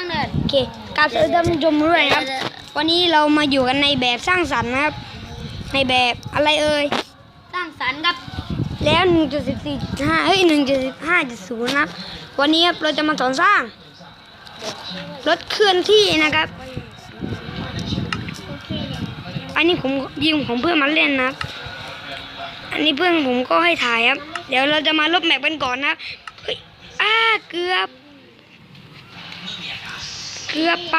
างเนินโอเคกราบสวัสดีท่านผู้ชมด้วยนะครับ วันนี้เรามาอยู่กันในแบบสร้างสรรค์นะครับ ในแบบอะไรเอ่ย สร้างสรรค์ครับ แล้ว 1.14.5 เฮ้ย 1.15.0 นะครับ วันนี้ครับเราจะมาสอนสร้าง รถเคลื่อนที่นะครับ อันนี้ผมยืมของเพื่อนมาเล่นนะครับ อันนี้เพื่อนผมก็ให้ถ่ายครับ เดี๋ยวเราจะมาลบแมปกันก่อนนะครับ เฮ้ย อ้า เกือบ เกือบไป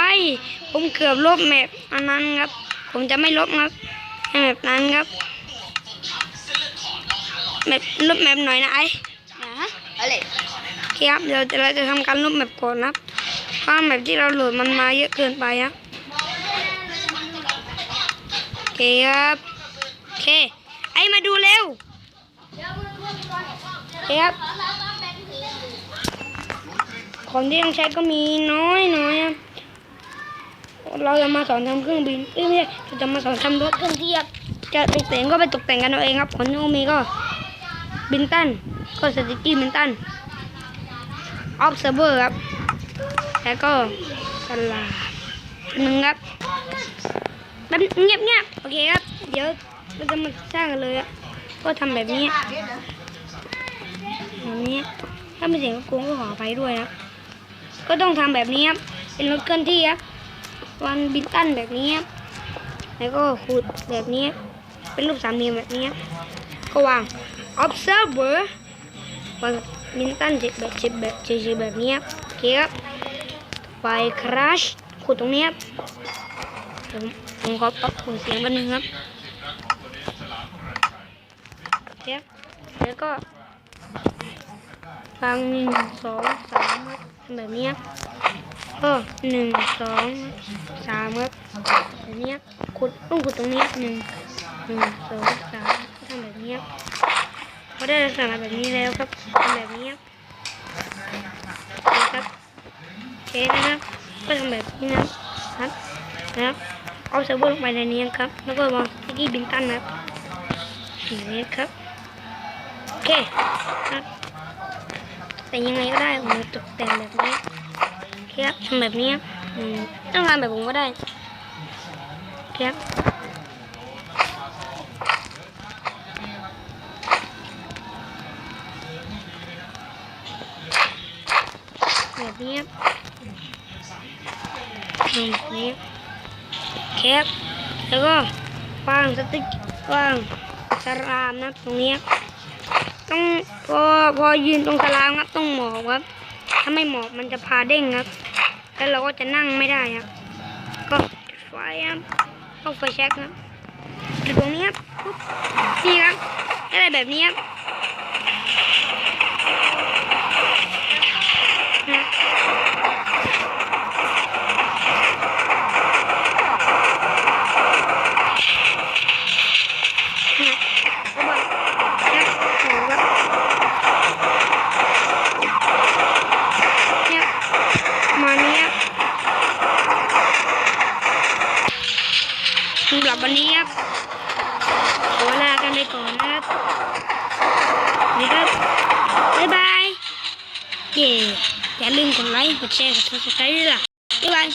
ผมเกือบลบแมปอันนั้นครับ ผมจะไม่ลบครับให้แมปนั้นครับแมปลบแมปหน่อยนะไอ้นะฮะอะไรโอเคครับเดี๋ยวเราจะทำการลบแมปก่อนนะครับเพราะแมปที่เราโหลดมันมาเยอะเกินไปครับโอเคครับโอเค ไอ้มาดูเร็วโอเคครับของที่ต้องใช้ก็มีน้อยน้อยครับ เราจะมาสอนทำเครื่องบินเอ้ยไม่ใช่เราจะมาสอนทำรถเครื่องที่ครับจะตกแต่งก็ไปตกแต่งกันเอาเองครับของที่มีก็บินตันก็สติกกี้บินตันออฟเซเบอร์ครับ แล้วก็สลาหนึ่งครับแบบเงียบเงียบโอเคครับ เดี๋ยวเราจะมาสร้างกันเลยครับก็ทำแบบนี้แบบนี้ถ้าไม่เสียงรบกวก็ขออภัยด้วยนะ ก็ต้องทำแบบนี้ครับ เป็นรถเคลื่อนที่ครับ วันบินตันแบบนี้ แล้วก็ขูดแบบนี้ เป็นรูปสามเหลี่ยมแบบนี้ ก็วาง observer วางบินตันแบบเฉยแบบเฉยแบบนี้โอเคครับไป crash ขูดตรงนี้ครับผมผมขอปรับขูเสียงกันหนึ่งครับเคครับแล้วก็วางหนึ่งสองสามแบบนี้ครับ ก็หนึ่งสองสามครับแบบนี้ครับขุดต้องขุดตรงนี้หนึ่งหนึ่งสองสามทำแบบนี้ครับพอได้ลักษณะแบบนี้แล้วครับทำแบบนี้ครับครับโอเคนะครับก็ทำแบบนี้นะครับนะครับเอาเซิร์ฟเวอร์ลงไปในนี้ครับ แล้วก็วางที่บินตันนะครับอย่างนี้ครับโอเคครับแต่ยังไงก็ได้ผมจะตกแต่งแบบนี้ ครับทำแบบนี้ครับต้องทำแบบผมก็ได้ครับแบบนี้ครับแบบนี้ครับแล้วก็วางสติ๊กวางสลามนะตรงนี้ต้องพอพอยืนตรงสลามครับต้องหมอบครับ ถ้าไม่หมอบมันจะพาเด้งครับ แล้วเราก็จะนั่งไม่ได้ครับ ก็จุดไฟครับเอาไฟแช็กครับจุดตรงนี้ครับปุ๊บนี่ครับอะไรแบบนี้ครับ สำหรับวันนี้ครับขอลากันไปก่อนนะครับนี่ครับบ๊ายบายเย่อย่าลืมกดไลค์กดแชร์กดซับสไครต์ด้วยล่ะบ๊ายบาย